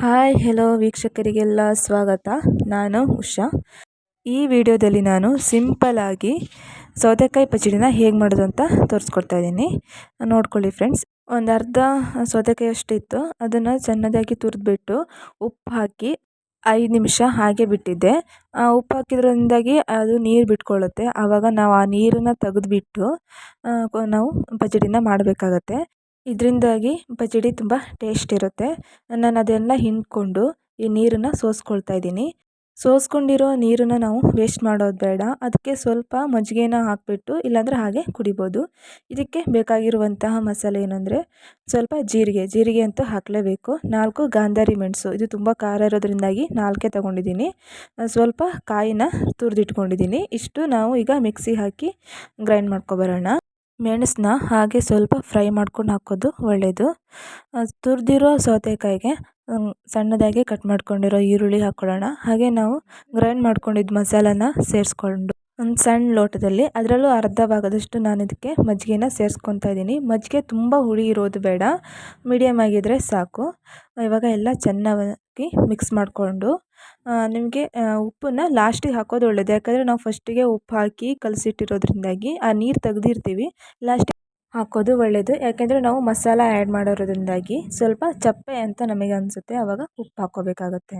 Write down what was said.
Hi hello ವೀಕ್ಷಕರಿಗೆಲ್ಲ ಸ್ವಾಗತ. ನಾನು ಉಷಾ. ಈ ವಿಡಿಯೋದಲ್ಲಿ ನಾನು ಸಿಂಪಲ್ಲಾಗಿ ಸೌತೆಕಾಯಿ ಪಚಡಿನ ಹೇಗೆ ಮಾಡೋದು ಅಂತ ತೋರಿಸ್ಕೊಡ್ತಾ ಇದ್ದೀನಿ. ನೋಡ್ಕೊಳ್ಳಿ ಫ್ರೆಂಡ್ಸ್ ಒಂದು ಅರ್ಧ ಸೌತೆಕಾಯಿ ಅಷ್ಟಿತ್ತು ಅದನ್ನು ಸಣ್ಣದಾಗಿ ತುರಿದ್ಬಿಟ್ಟು ಉಪ್ಪು ಹಾಕಿ ಐದು ನಿಮಿಷ ಹಾಗೆ ಬಿಟ್ಟಿದ್ದೆ. ಉಪ್ಪು ಹಾಕಿದ್ರಿಂದಾಗಿ ಅದು ನೀರು ಬಿಟ್ಕೊಳ್ಳುತ್ತೆ. ಆವಾಗ ನಾವು ಆ ನೀರನ್ನು ತೆಗೆದ್ಬಿಟ್ಟು ನಾವು ಪಚಡಿನ ಮಾಡಬೇಕಾಗತ್ತೆ. ಇದರಿಂದಾಗಿ ಪಚಡಿ ತುಂಬ ಟೇಸ್ಟ್ ಇರುತ್ತೆ. ನಾನು ಅದೆಲ್ಲ ಹಿಂಡ್ಕೊಂಡು ಈ ನೀರನ್ನು ಸೋಸ್ಕೊಳ್ತಾ ಇದ್ದೀನಿ. ಸೋಸ್ಕೊಂಡಿರೋ ನೀರನ್ನು ನಾವು ವೇಸ್ಟ್ ಮಾಡೋದು ಬೇಡ. ಅದಕ್ಕೆ ಸ್ವಲ್ಪ ಮಜ್ಜಿಗೆನ ಹಾಕಿಬಿಟ್ಟು ಇಲ್ಲಾಂದರೆ ಹಾಗೆ ಕುಡಿಬೋದು. ಇದಕ್ಕೆ ಬೇಕಾಗಿರುವಂತಹ ಮಸಾಲೆ ಏನಂದರೆ ಸ್ವಲ್ಪ ಜೀರಿಗೆ. ಜೀರಿಗೆ ಅಂತೂ ಹಾಕಲೇಬೇಕು. ನಾಲ್ಕು ಗಾಂಧಾರಿ ಮೆಣಸು. ಇದು ತುಂಬ ಖಾರ ಇರೋದ್ರಿಂದಾಗಿ ನಾಲ್ಕೇ ತೊಗೊಂಡಿದ್ದೀನಿ. ಸ್ವಲ್ಪ ಕಾಯಿನ ತುರಿದಿಟ್ಕೊಂಡಿದ್ದೀನಿ. ಇಷ್ಟು ನಾವು ಈಗ ಮಿಕ್ಸಿ ಹಾಕಿ ಗ್ರೈಂಡ್ ಮಾಡ್ಕೊಬರೋಣ ಮೆಣಸನ್ನ ಹಾಗೆ ಸ್ವಲ್ಪ ಫ್ರೈ ಮಾಡ್ಕೊಂಡು ಹಾಕೋದು ಒಳ್ಳೆಯದು ತುರಿದಿರೋ ಸೌತೆಕಾಯಿಗೆ ಸಣ್ಣದಾಗಿ ಕಟ್ ಮಾಡ್ಕೊಂಡಿರೋ ಈರುಳ್ಳಿ ಹಾಕ್ಕೊಳ್ಳೋಣ. ಹಾಗೆ ನಾವು ಗ್ರೈಂಡ್ ಮಾಡ್ಕೊಂಡಿದ್ದ ಮಸಾಲಾನ ಸೇರಿಸ್ಕೊಂಡು. ಒಂದು ಸಣ್ಣ ಲೋಟದಲ್ಲಿ, ಅದರಲ್ಲೂ ಅರ್ಧ ಭಾಗದಷ್ಟು ನಾನು ಇದಕ್ಕೆ ಮಜ್ಜಿಗೆನ ಸೇರಿಸ್ಕೊತಾ ಇದ್ದೀನಿ. ಮಜ್ಜಿಗೆ ತುಂಬ ಹುಳಿ ಇರೋದು ಬೇಡ ಮೀಡಿಯಮ್ ಆಗಿದ್ದರೆ ಸಾಕು. ಇವಾಗ ಎಲ್ಲ ಚೆನ್ನಾಗಿ ಮಿಕ್ಸ್ ಮಾಡಿಕೊಂಡು ನಿಮಗೆ ಉಪ್ಪನ್ನು ಲಾಸ್ಟಿಗೆ ಹಾಕೋದು ಒಳ್ಳೆಯದು ಯಾಕಂದರೆ ನಾವು ಫಸ್ಟಿಗೆ ಉಪ್ಪು ಹಾಕಿ ಕಲಸಿಟ್ಟಿರೋದ್ರಿಂದಾಗಿ, ಆ ನೀರು ತೆಗೆದಿರ್ತೀವಿ ಲಾಸ್ಟಿಗೆ ಹಾಕೋದು ಒಳ್ಳೆಯದು ಯಾಕೆಂದರೆ ನಾವು ಮಸಾಲ ಆ್ಯಡ್ ಮಾಡಿರೋದ್ರಿಂದಾಗಿ ಸ್ವಲ್ಪ ಚಪ್ಪೆ ಅಂತ ನಮಗೆ ಅನಿಸುತ್ತೆ. ಆವಾಗ ಉಪ್ಪು ಹಾಕ್ಕೋಬೇಕಾಗತ್ತೆ